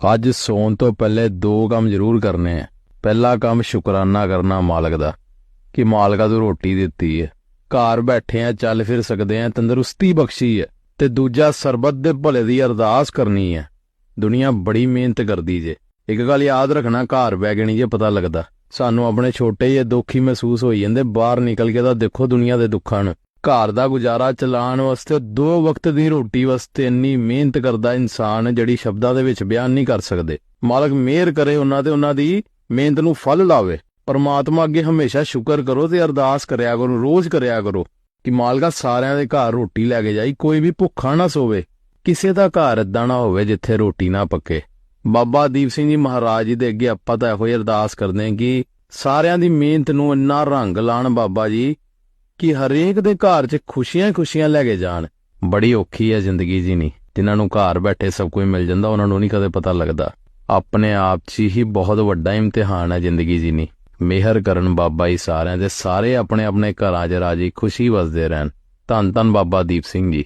ਅੱਜ ਸੌਣ ਤੋਂ ਪਹਿਲੇ ਦੋ ਕੰਮ ਜ਼ਰੂਰ ਕਰਨੇ ਆ। ਪਹਿਲਾ ਕੰਮ ਸ਼ੁਕਰਾਨਾ ਕਰਨਾ ਮਾਲਕ ਦਾ, ਕਿ ਮਾਲਕਾ ਤੂੰ ਰੋਟੀ ਦਿੱਤੀ ਹੈ ਘਰ ਬੈਠੇ ਆ, ਚੱਲ ਫਿਰ ਸਕਦੇ ਆ, ਤੰਦਰੁਸਤੀ ਬਖਸ਼ੀ ਹੈ ਤੇ ਦੂਜਾ ਸਰਬੱਤ ਦੇ ਭਲੇ ਦੀ ਅਰਦਾਸ ਕਰਨੀ ਹੈ ਦੁਨੀਆ ਬੜੀ ਮਿਹਨਤ ਕਰਦੀ ਜੇ। ਇੱਕ ਗੱਲ ਯਾਦ ਰੱਖਣਾ, ਘਰ ਬੈ ਕੇ ਜੇ ਪਤਾ ਲੱਗਦਾ। ਸਾਨੂੰ ਆਪਣੇ ਛੋਟੇ ਜਿਹੇ ਦੁੱਖ ਹੀ ਮਹਿਸੂਸ ਹੋਈ ਜਾਂਦੇ, ਬਾਹਰ ਨਿਕਲ ਕੇ ਤਾਂ ਦੇਖੋ ਦੁਨੀਆ ਦੇ ਦੁੱਖਾਂ ਨੂੰ। ਘਰ ਦਾ ਗੁਜ਼ਾਰਾ ਚਲਾਉਣ ਵਾਸਤੇ ਦੋ ਵਕਤ ਦੀ ਰੋਟੀ ਵਾਸਤੇ ਇੰਨੀ ਮਿਹਨਤ ਕਰਦਾ ਇਨਸਾਨ ਜਿਹੜੀ ਸ਼ਬਦਾਂ ਦੇ ਵਿੱਚ ਬਿਆਨ ਨਹੀਂ ਕਰ ਸਕਦੇ। ਮਾਲਕ ਮਿਹਰ ਕਰੇ ਉਹਨਾਂ ਤੇ ਉਹਨਾਂ ਦੀ ਮਿਹਨਤ ਨੂੰ ਫਲ ਲਾਵੇ। ਪਰਮਾਤਮਾ ਅੱਗੇ ਹਮੇਸ਼ਾ ਸ਼ੁਕਰ ਕਰੋ ਤੇ ਅਰਦਾਸ ਕਰਿਆ ਕਰੋ, ਰੋਜ਼ ਕਰਿਆ ਕਰੋ ਕਿ ਮਾਲਕਾ ਸਾਰਿਆਂ ਦੇ ਘਰ ਰੋਟੀ ਲੈ ਕੇ ਜਾਈ, ਕੋਈ ਵੀ ਭੁੱਖਾ ਨਾ ਸੋਵੇ। ਕਿਸੇ ਦਾ ਘਰ ਏਦਾਂ ਨਾ ਹੋਵੇ ਜਿੱਥੇ ਰੋਟੀ ਨਾ ਪੱਕੇ। ਬਾਬਾ ਦੀਪ ਸਿੰਘ ਜੀ ਮਹਾਰਾਜ ਜੀ ਦੇ ਅੱਗੇ ਆਪਾਂ ਤਾਂ ਇਹੋ ਹੀ ਅਰਦਾਸ ਕਰਦੇ ਹਾਂ ਕਿ ਸਾਰਿਆਂ ਦੀ ਮਿਹਨਤ ਨੂੰ ਇੰਨਾ ਰੰਗ ਲਾਣ ਬਾਬਾ ਜੀ ਕਿ ਹਰੇਕ ਦੇ ਘਰ 'ਚ ਖੁਸ਼ੀਆਂ ਖੁਸ਼ੀਆਂ ਲੈ ਕੇ ਜਾਣ। ਬੜੀ ਔਖੀ ਹੈ ਜ਼ਿੰਦਗੀ ਜੀ ਜਿਨ੍ਹਾਂ ਨੂੰ ਘਰ ਬੈਠੇ ਸਭ ਕੁਝ ਮਿਲ ਜਾਂਦਾ, ਉਹਨਾਂ ਨੂੰ ਨਹੀਂ ਕਦੇ ਪਤਾ ਲੱਗਦਾ। ਆਪਣੇ ਆਪ 'ਚ ਹੀ ਬਹੁਤ ਵੱਡਾ ਇਮਤਿਹਾਨ ਹੈ ਜ਼ਿੰਦਗੀ ਜੀ ਨਹੀਂ ਮਿਹਰ ਕਰਨ ਬਾਬਾ ਜੀ ਸਾਰਿਆਂ ਦੇ ਸਾਰੇ ਆਪਣੇ ਆਪਣੇ ਘਰਾਂ 'ਚ ਰਾਜੀ ਖੁਸ਼ੀ ਵਸਦੇ ਰਹਿਣ। ਧੰਨ ਧੰਨ ਬਾਬਾ ਦੀਪ ਸਿੰਘ ਜੀ।